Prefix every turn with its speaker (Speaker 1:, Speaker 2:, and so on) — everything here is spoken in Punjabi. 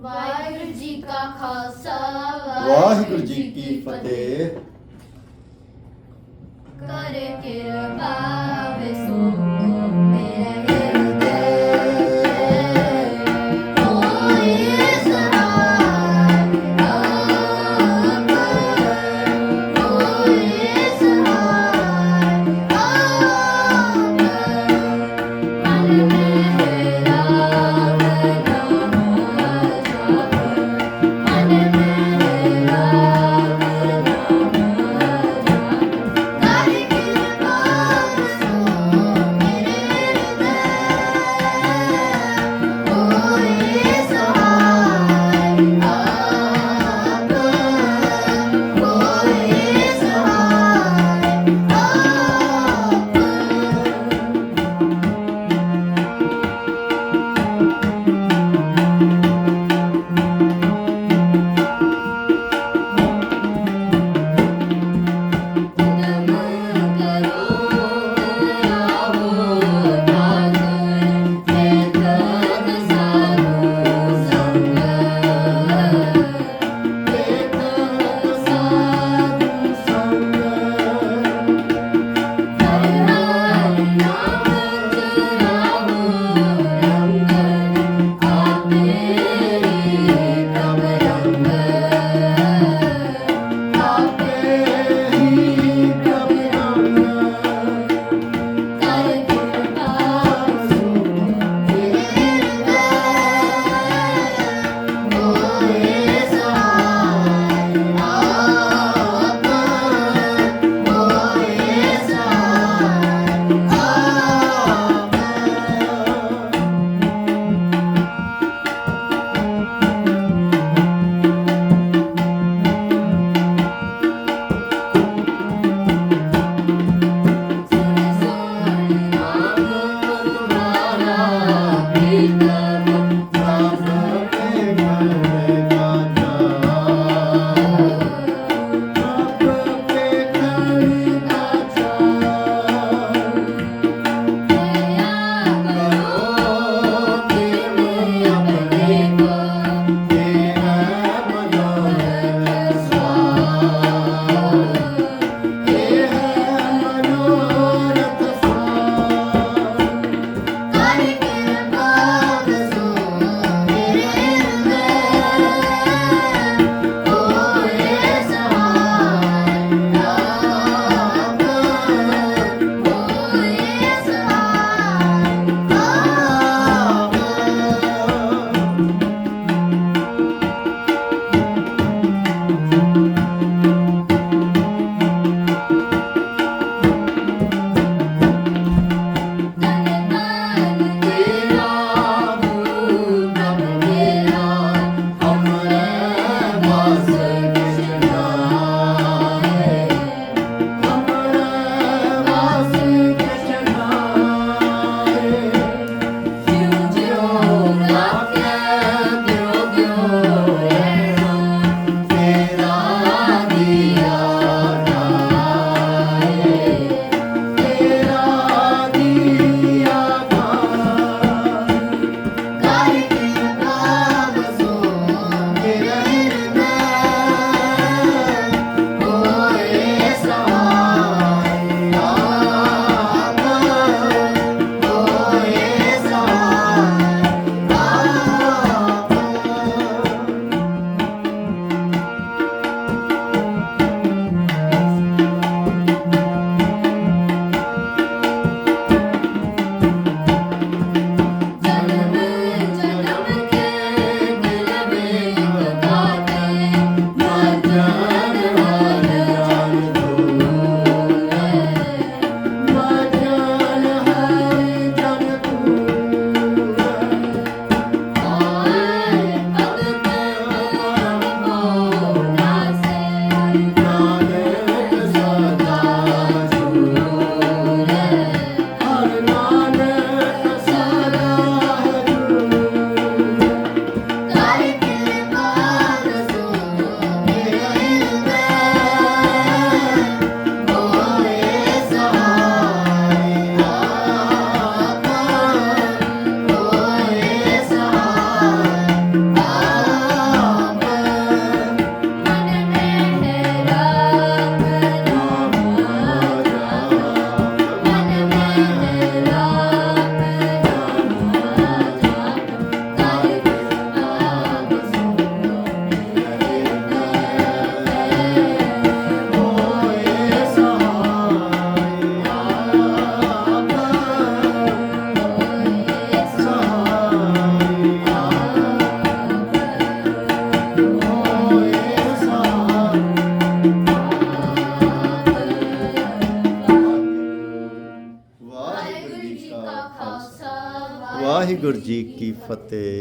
Speaker 1: ਵਾਹਿਗੁਰੂ ਜੀ ਕਾ ਖਾਲਸਾ
Speaker 2: ਵਾਹਿਗੁਰੂ ਜੀ ਕੀ ਫਤਿਹ।
Speaker 1: ਕਰ ਕਿਰਪਾ Nana ਵਾਹਿਗੁਰੂ
Speaker 2: ਜੀ ਕੀ ਫਤਿਹ।